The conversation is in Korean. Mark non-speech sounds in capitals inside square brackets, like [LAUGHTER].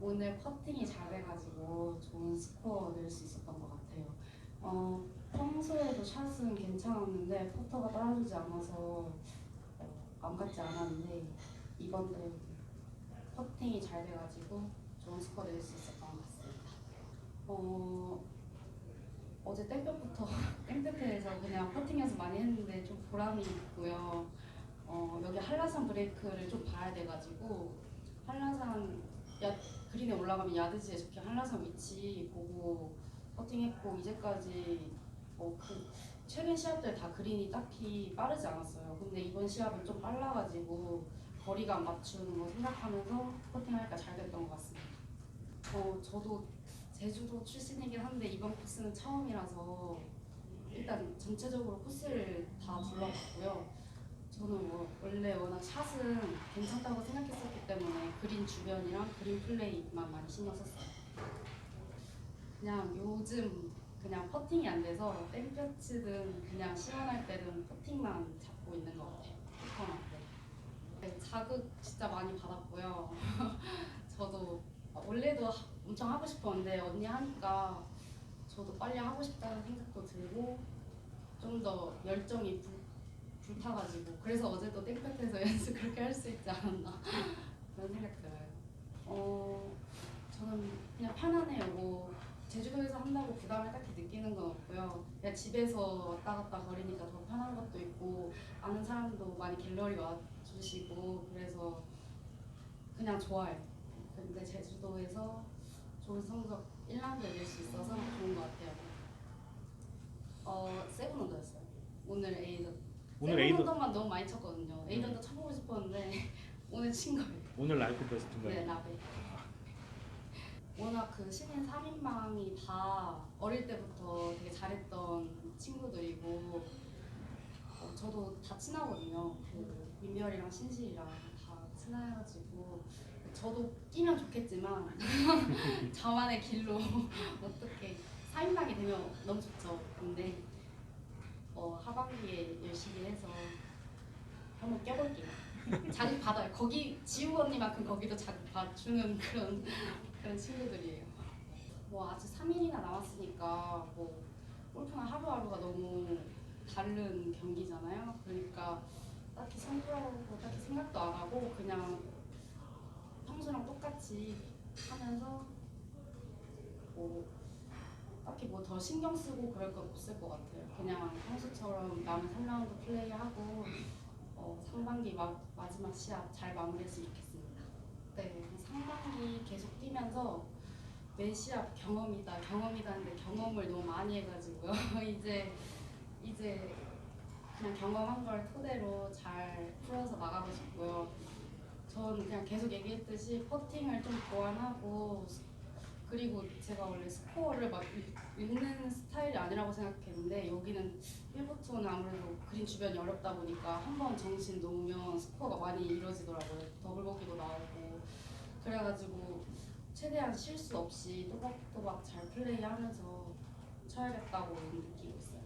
오늘 퍼팅이 잘 돼가지고 좋은 스코어 낼 수 있었던 것 같아요. 어, 평소에도 샷은 괜찮았는데 퍼터가 따라주지 않아서 어, 안 같지 않았는데 이번 대회 퍼팅이 잘 돼가지고 좋은 스코어 낼 수 있었던 것 같습니다. 어, 어제 땡볕부터 [LAUGHS] 땡볕에서 그냥 퍼팅 연습 많이 했는데 좀 보람이 있고요. 어, 여기 한라산 브레이크를 좀 봐야 돼가지고 한라산 야, 그린에 올라가면 야드지에 적힌 한라산 위치 보고 퍼팅했고 이제까지 어, 그 최근 시합들 다 그린이 딱히 빠르지 않았어요. 근데 이번 시합은 좀 빨라가지고 거리감 맞추는 거 생각하면서 퍼팅하니까 잘 됐던 것 같습니다. 어, 저도 제주도 출신이긴 한데 이번 코스는 처음이라서 일단 전체적으로 코스를 다 둘러봤고요. 원래 워낙 샷은 괜찮다고 생각했었기 때문에 그린 주변이랑 그린 플레이만 많이 신경 썼어요. 그냥 요즘 그냥 퍼팅이 안 돼서 땡볕이든 그냥 시원할 때는 퍼팅만 잡고 있는 것 같아요. 퍼팅할 때. 네, 자극 진짜 많이 받았고요. [LAUGHS] 저도 원래도 하- 엄청 하고 싶었는데 언니 하니까 저도 빨리 하고 싶다는 생각도 들고 좀 더 열정이 불, 불타가지고 그래서 어제도 땡볕에서 [LAUGHS] 연습 그렇게 할 수 있지 않았나 그런 생각 들어요. 어 저는 그냥 편안해요. 뭐 제주도에서 한다고 부담을 딱히 느끼는 건 없고요. 그냥 집에서 왔다 갔다 거리니까 더 편한 것도 있고 아는 사람도 많이 갤러리 와 주시고 그래서 그냥 좋아요. 근데 제주도에서 좋은 성적 1라운드 낼수 있어서 좋은 것 같아요. 어 세븐 언더였어요. 오늘 에이전. 오늘 세븐 에이전 언더만 너무 많이 쳤거든요. 에이전도 쳐보고 싶었는데 [LAUGHS] 오늘 친 거예요. 오늘 라이프 베스트인가요? 네, 라베. 워낙 그 신인 3인방이 다 어릴 때부터 되게 잘했던 친구들이고 어, 저도 다 친하거든요. 그 민별이랑 신실이랑 다 친해가지고 저도 끼면 좋겠지만 [LAUGHS] 저만의 길로 [LAUGHS] 어떻게 4인방이 되면 너무 좋죠. 근데 어, 하반기에 열심히 해서 한번 껴볼게요. 자극 받아요. 거기 지우 언니만큼 거기도 자극 받주는 그런 그런 친구들이에요. 뭐 아직 3일이나 남았으니까 뭐 골프는 하루하루가 너무 다른 경기잖아요. 그러니까 딱히 성부라고 딱히 생각도 안 하고 그냥 평소랑 똑같이 하면서 뭐 뭐더 신경 쓰고 그럴 건 없을 것 같아요. 그냥 평소처럼 남은 3라운드 플레이하고 어, 상반기 마, 마지막 시합 잘 마무리했으면 좋겠습니다. 네, 상반기 계속 뛰면서 매 시합 경험이다, 경험이다 하는데 경험을 너무 많이 해가지고요. [LAUGHS] 이제 이제 그냥 경험한 걸 토대로 잘 풀어서 나가고 싶고요. 전 그냥 계속 얘기했듯이 퍼팅을 좀 보완하고 그리고 제가 원래 스코어를 막 읽- 읽는 스타일이 아니라고 생각했는데 여기는 1부터는 아무래도 그린 주변이 어렵다 보니까 한 번 정신 놓으면 스코어가 많이 이루어지더라고요. 더블 보기도 나오고 그래가지고 최대한 실수 없이 또박또박 잘 플레이하면서 쳐야겠다고 느끼고 있어요.